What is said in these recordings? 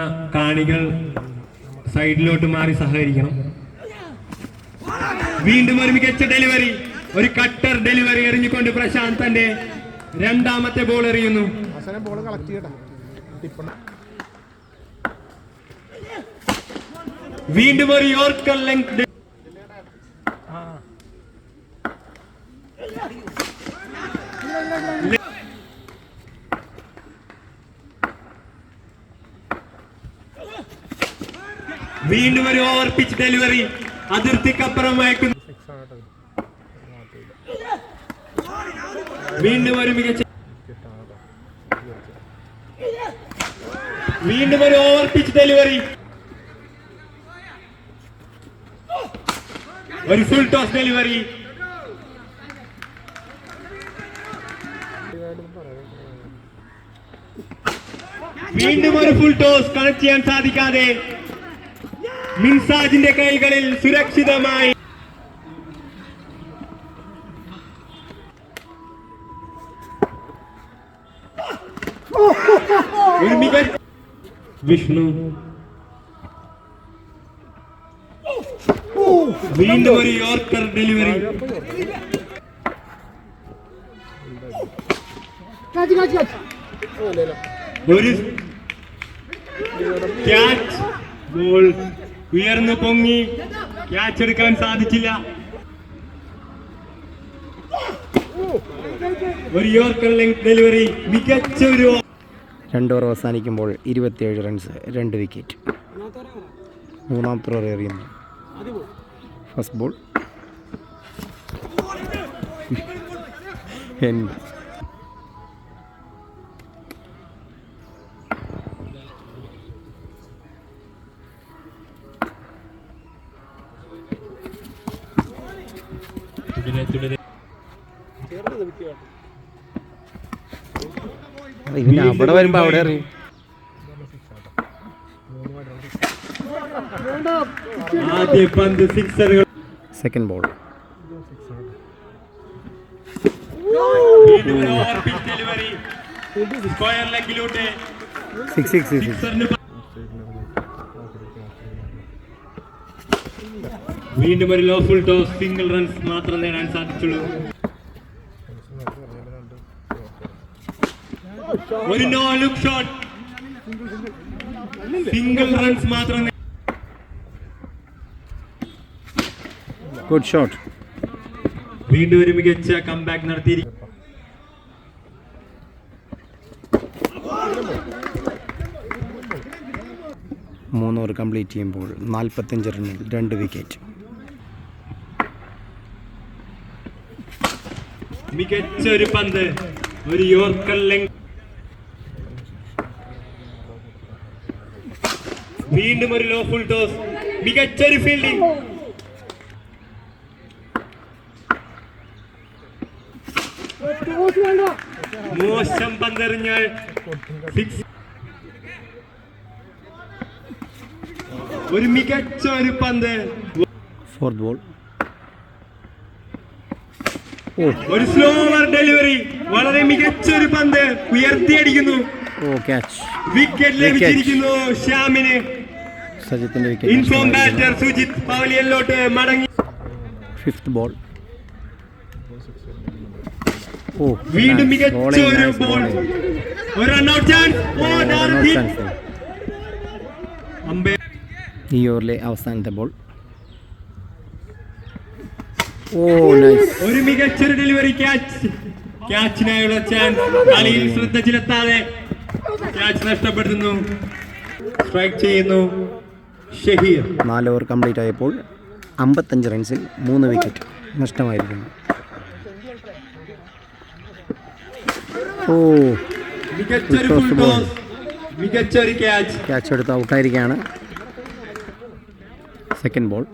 കാണികൾ സൈഡിലോട്ട് മാറി സഹകരിക്കണം. വീണ്ടും ഒരു മികച്ച ഡെലിവറി ഒരു കട്ടർ ഡെലിവറി എറിഞ്ഞുകൊണ്ട് പ്രശാന്ത് തന്റെ രണ്ടാമത്തെ ബോൾ എറിയുന്നു. വീണ്ടും ഒരു യോർക്കർ ലെങ്ത് വീണ്ടും ഒരു ഓവർ പിച്ച് ഡെലിവറി. അതിർത്തിക്കപ്പുറം അയക്കുന്നു വീണ്ടും ഒരു മികച്ച വീണ്ടും ഒരു ഓവർ പിച്ച് ഡെലിവറി. ഒരു ഫുൾ ടോസ് ഡെലിവറി. വീണ്ടും ഒരു ഫുൾ ടോസ് കണക്ട് ചെയ്യാൻ സാധിക്കാതെ മിൻസാജിന്റെ കൈകളിൽ സുരക്ഷിതമായി. വിഷ്ണു. വീണ്ടും ഒരു യോർക്കർ ഡെലിവറി. ഒരു ക്യാച്ച് ബോൾ ഉയർന്നു പൊങ്ങി. ക്യാച്ച് എടുക്കാൻ സാധിച്ചില്ല. ഒരു യോർക്കർ ലെങ്ത് ഡെലിവറി മികച്ച ഒരു രണ്ട് ഓവർ അവസാനിക്കുമ്പോൾ ഇരുപത്തിയേഴ് റൺസ് രണ്ട് വിക്കറ്റ് മൂന്നാമത്തെ ഓവർ എറിയുന്നു. ഫസ്റ്റ് ബോൾ എൻ- തുടരെ. തുടരെ അവിടെ വരുമ്പോ അവിടെ സിക്സറുകൾ. Second ball six six six വീണ്ടും ഒരു low full toss single runs മാത്രം നേടാൻ സാധിച്ചുള്ളൂ. ഒരു no look shot single runs മാത്രം ഗുഡ് ഷോട്ട് വീണ്ടും ഒരു മികച്ച കംബാക്ക് നടത്തിയിരിക്കും മൂന്ന് കംപ്ലീറ്റ് ചെയ്യുമ്പോൾ നാൽപ്പത്തഞ്ച് റണ്ണിൽ രണ്ട് വിക്കറ്റ് മികച്ച ഒരു പന്ത്. ഒരു യോർക്കർ വീണ്ടും ഒരു ലോ ഫുൾ ടോസ് മികച്ച ഒരു ഫീൽഡിംഗ് മോശം പന്തെറിഞ്ഞാൽ ഒരു മികച്ച ഒരു പന്ത്. ഫോർത്ത് ബോൾ ഒരു സ്ലോവർ ഡെലിവറി വളരെ മികച്ച ഒരു പന്ത് ഉയർത്തിയടിക്കുന്നു. വിക്കറ്റ് ലഭിച്ചിരിക്കുന്നു ശ്യാമിന്. സജിത്തിന്റെ ഇൻഫോം ബാറ്റർ സുജിത് പവലിയനിലോട്ട് മടങ്ങി. ഫിഫ്ത് ബോൾ ഓ വീണ്ടും മികച്ച ഒരു ബോൾ ഒരു റൺഔട്ട് ചാൻസ് ഓ ഹിറ്റ്. അമ്പയർ ഈ ഓവറിലെ അവസാനത്തെ ബോൾ ഒരു മികച്ചൊരു ഡെലിവറി ക്യാച്ച് ക്യാച്ചിനായുള്ള ചാൻസ് കളിയിൽ ശ്രദ്ധ ചെലുത്താതെ ക്യാച്ച് നഷ്ടപ്പെടുത്തുന്നു. സ്ട്രൈക്ക് ചെയ്യുന്നു ഷഹീർ. നാല് ഓവർ കംപ്ലീറ്റ് ആയപ്പോൾ അമ്പത്തഞ്ച് റൺസിൽ മൂന്ന് വിക്കറ്റ് നഷ്ടമായിരിക്കുന്നു. ഓ. മികച്ചൊരു ക്യാച്ച് ക്യാച്ച് എടുത്ത് ഔട്ടായിരിക്കുകയാണ് സെക്കൻഡ് ബോൾ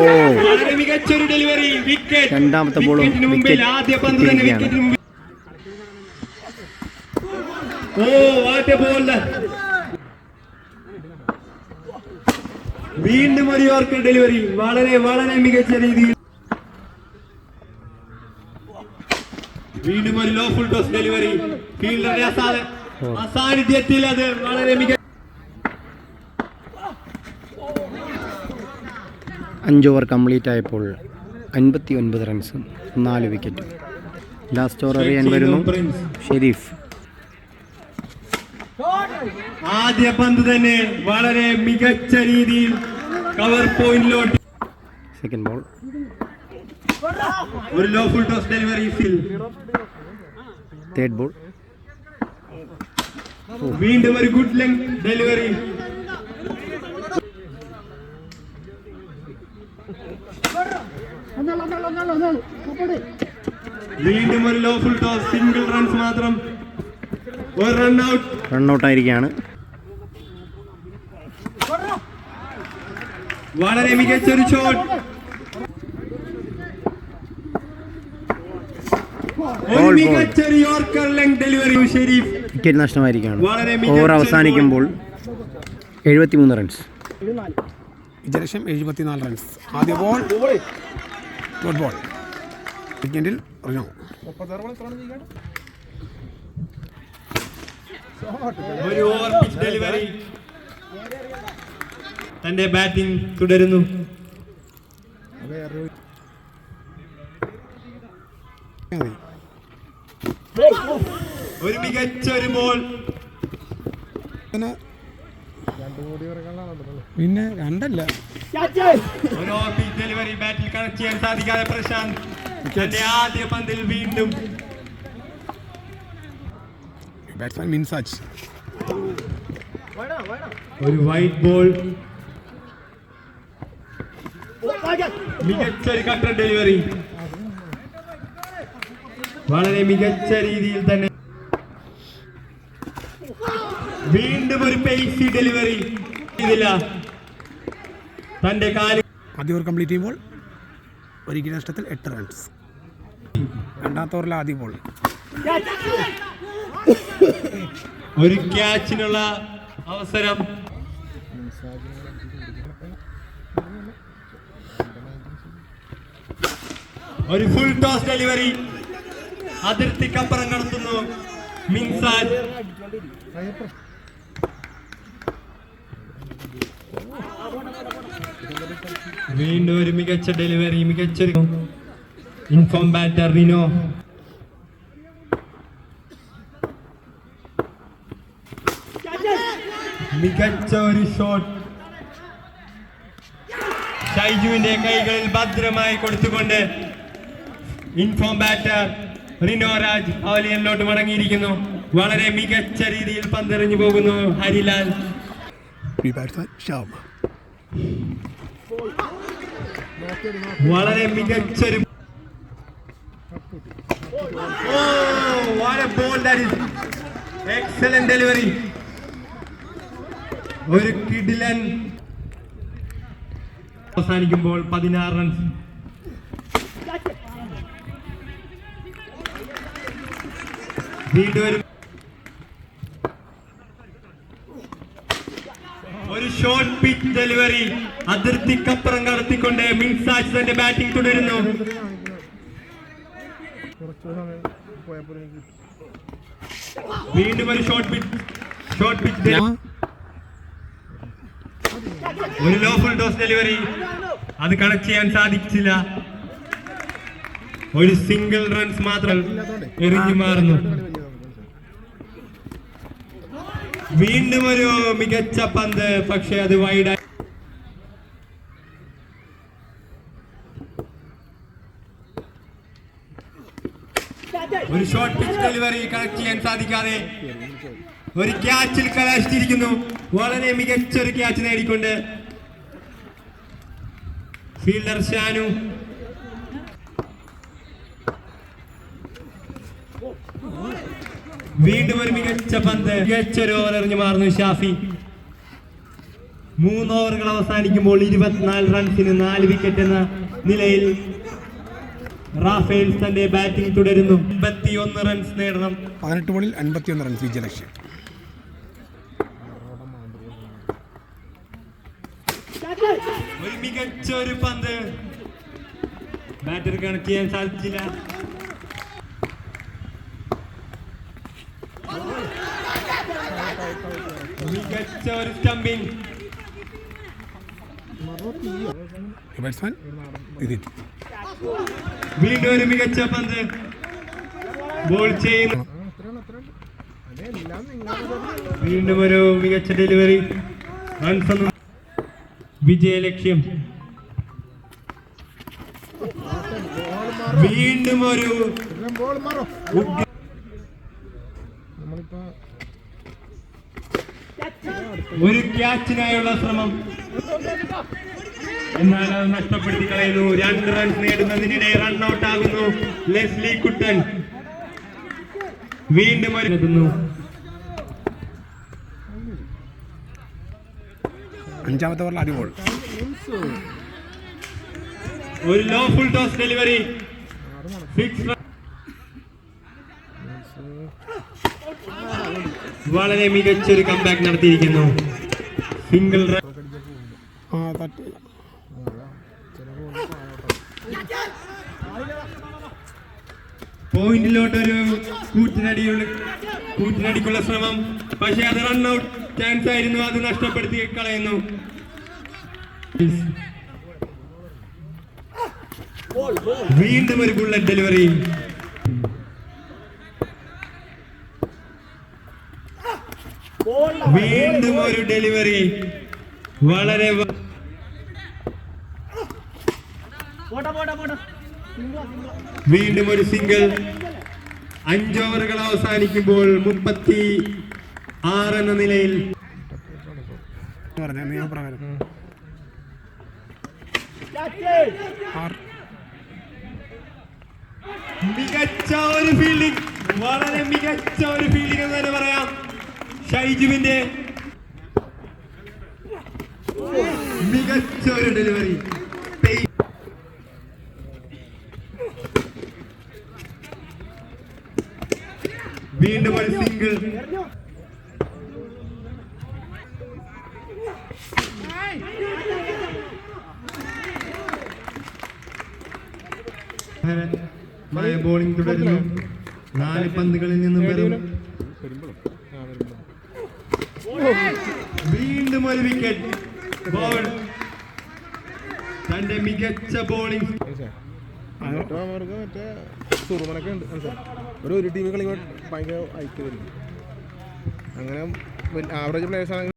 ഓ. വളരെ മികച്ച ഒരു ഡെലിവറി വിക്കറ്റ് രണ്ടാമത്തെ ബോളും മുമ്പിൽ ആദ്യ പന്ത് തന്നെ. വിക്കറ്റിന് മുമ്പിൽ. ഓ ആദ്യ ബോൾ വീണ്ടും ഒരു യോർക്കർ ഡെലിവറി വളരെ വളരെ മികച്ച രീതിയിൽ. വീണ്ടും ഒരു ലോ ഫുൾ ടോസ് ഡെലിവറി ഫീൽഡറുടെ അസാധ അസാന്നിധ്യത്തിൽ അത് വളരെ മിക അഞ്ച് ഓവർ കംപ്ലീറ്റ് ആയപ്പോൾ അൻപത്തി ഒൻപത് റൺസും നാല് വിക്കറ്റും ലാസ്റ്റ് ഓവർ അറിയാൻ വരുന്നു. ഷെരീഫ്. ആദ്യ പന്ത് തന്നെ വളരെ മികച്ച രീതിയിൽ കവർ പോയിന്റിലോട്ട് സെക്കൻഡ് ബോൾ ഒരു low full toss delivery third ball വീണ്ടും ഒരു ഗുഡ് ലെങ് ഡെലിവറി വീണ്ടും ഒരു low full toss single runs മാത്രം. ഒരു റൺ ഔട്ട് റണ്ണൗട്ടായിരിക്കുകയാണ് വളരെ മികച്ച ഒരു ഷോട്ട് ഒരു Ball, ball. മികച്ച yorker length delivery Sherif. Wicket നഷ്ടമായിരിക്കുകയാണ് വളരെ ഓവർ അവസാനിക്കുമ്പോൾ എഴുപത്തി മൂന്ന് റൺസ് വിജയലക്ഷ്യം എഴുപത്തിനാല് റൺസ് ആദ്യ ബോൾ ഗുഡ് ബോൾ സെക്കൻഡിൽ റിനോ ഒരു ഓവർ പിച്ച് ഡെലിവറി തന്റെ ബാറ്റിംഗ് തുടരുന്നു. ഒരു മികച്ച ഒരു ബോൾ പിന്നെ പിന്നെ രണ്ടല്ല. ഒരു പിച്ച് ഡെലിവറി ബാറ്റിൽ കണക്ട് ചെയ്യാൻ സാധിക്കാതെ പ്രശാന്ത്. തന്റെ ആദ്യ പന്തിൽ വീണ്ടും ബാറ്റ്സ്മാൻ മിൻസാജ്. ഒരു വൈറ്റ് ബോൾ കട്ടർ ഡെലിവറി വളരെ മികച്ച രീതിയിൽ തന്നെ. വീണ്ടും ഒരു പേസി ഡെലിവറി ഇതില്ല കാൽ ആദ്യ ഓവർ കംപ്ലീറ്റ് ചെയ്യുമ്പോൾ ഒരു വിക്കറ്റ് നഷ്ടത്തിൽ എട്ട് റൺസ് രണ്ടാമത്തെ ഓവറിൽ ആദ്യ ബോൾ ഒരു ക്യാച്ചിനുള്ള അവസരം. ഒരു ഫുൾ ടോസ് ഡെലിവറി അതിർത്തിക്കപ്പുറം കടത്തുന്നു മിൻസാജ്. വീണ്ടും ഒരു മികച്ച ഡെലിവറി മികച്ച ഇൻഫോം. ബാറ്റർ റിനോ. മികച്ച ഒരു ഷോട്ട് ഷൈജുവിന്റെ കൈകളിൽ ഭദ്രമായി കൊടുത്തുകൊണ്ട് in form batter Rino Raj പവലിയനിലോട്ട് മടങ്ങിയിരിക്കുന്നു. വളരെ മികച്ച രീതിയിൽ പന്തെറിഞ്ഞു പോകുന്നു ഹരിലാൽ. വളരെ മികച്ചൊരു എക്സലന്റ് ഡെലിവറി ഒരു കിടിലൻ അവസാനിക്കുമ്പോൾ പതിനാറ് റൺസ് വീണ്ടും ഡെലിവറി അതിർത്തിക്കപ്പുറം കടത്തിക്കൊണ്ട് മിൻസാജ് തന്റെ ബാറ്റിംഗ് തുടരുന്നു. വീണ്ടും ഒരു ഷോർട്ട് പിച്ച് ഷോർട്ട് പിച്ച് ഒരു ലോ ഫുൾ ടോസ് ഡെലിവറി അത് കണക്ട് ചെയ്യാൻ സാധിച്ചില്ല. ഒരു സിംഗിൾ റൺസ് മാത്രം എറിഞ്ഞു മാറുന്നു. വീണ്ടും ഒരു മികച്ച പന്ത് പക്ഷെ അത് വൈഡായി ഒരു ഷോർട്ട് പിച്ച് ഡെലിവറി കണക്ട് ചെയ്യാൻ സാധിക്കാതെ ഒരു ക്യാച്ചിൽ കലാശിച്ചിരിക്കുന്നു. വളരെ മികച്ച ഒരു ക്യാച്ച് നേടിക്കൊണ്ട്. ഫീൽഡർ ഷാനു വീണ്ടും ഒരു മികച്ച പന്ത്. മികച്ച ഒരു ഓവർ എറിഞ്ഞു മാറുന്നു ഷാഫി. മൂന്ന് ഓവറുകൾ അവസാനിക്കുമ്പോൾ ഇരുപത്തിനാല് റൺസിന് നാല് വിക്കറ്റ് എന്ന നിലയിൽ റാഫേൽ തന്റെ ബാറ്റിംഗ് തുടരുന്നു. അമ്പത്തി ഒന്ന് റൺസ് നേടണം. പതിനെട്ട് ബോളിൽ അൻപത്തിയൊന്ന് റൺസ് വിജയലക്ഷ്യം ഒരു മികച്ച ഒരു പന്ത്. ബാറ്റർ കണക്ട് ചെയ്യാൻ സാധിച്ചില്ല. മികച്ച ഒരു സ്റ്റംപിംഗ് ബാറ്റ്സ്മാൻ വീണ്ടും ഒരു മികച്ച പന്ത്. ബോൾ ചെയ്യുന്നു വീണ്ടും ഒരു മികച്ച ഡെലിവറി. റൺസ് ഒന്നും വിജയലക്ഷ്യം വീണ്ടും ഒരു ഒരു ക്യാച്ചിനായുള്ള ശ്രമം. എന്നാൽ അത് നഷ്ടപ്പെടുത്തി കളയുന്നു. രണ്ട് റൺസ് നേടുന്നതിനിടെ റൺ ഔട്ട് ആകുന്നു. ലെസ്ലി കുട്ടൻ വീണ്ടും ഒരു എത്തുന്നു അഞ്ചാമത്തെ ഓവറിൽ അടിപൊൾ ഒരു low full toss delivery six വളരെ മികച്ചൊരു കംബാക്ക് നടത്തിയിരിക്കുന്നു. സിംഗിൾ റൺ പോയിന്റിലോട്ടൊരു കൂറ്റിനടിയുള്ള കൂറ്റിനടിക്കുള്ള ശ്രമം. പക്ഷെ അത് റൺ ഔട്ട് ചാൻസ് ആയിരുന്നു. അത് നഷ്ടപ്പെടുത്തി കളയുന്നു. വീണ്ടും ഒരു ബുള്ളറ്റ് ഡെലിവറി വീണ്ടും ഒരു ഡെലിവറി. വളരെ വീണ്ടും ഒരു സിംഗിൾ. അഞ്ച് ഓവറുകൾ അവസാനിക്കുമ്പോൾ മുപ്പത്തി ആറ് എന്ന നിലയിൽ. മികച്ച ഒരു ഫീൽഡിംഗ് വളരെ മികച്ച ഒരു ഫീൽഡിംഗ് എന്ന് തന്നെ പറയാം. ഷൈജുവിന്റെ മികച്ച ഒരു ഡെലിവറി. വീണ്ടും ഒരു സിംഗിൾ. ബോളിംഗ് തുടരുന്നു. നാല് പന്തുകളിൽ നിന്നും വെറും വീണ്ടും ഒരു വിക്കറ്റ് ബോൾ തന്റെ മികച്ച ബോളിംഗ് ഒരു ടീമിൽ കളിക്കുമ്പോൾ ഭയങ്കര ഐക്യം അങ്ങനെ ആവറേജ് പ്ലേയേഴ്സ് ആണെങ്കിൽ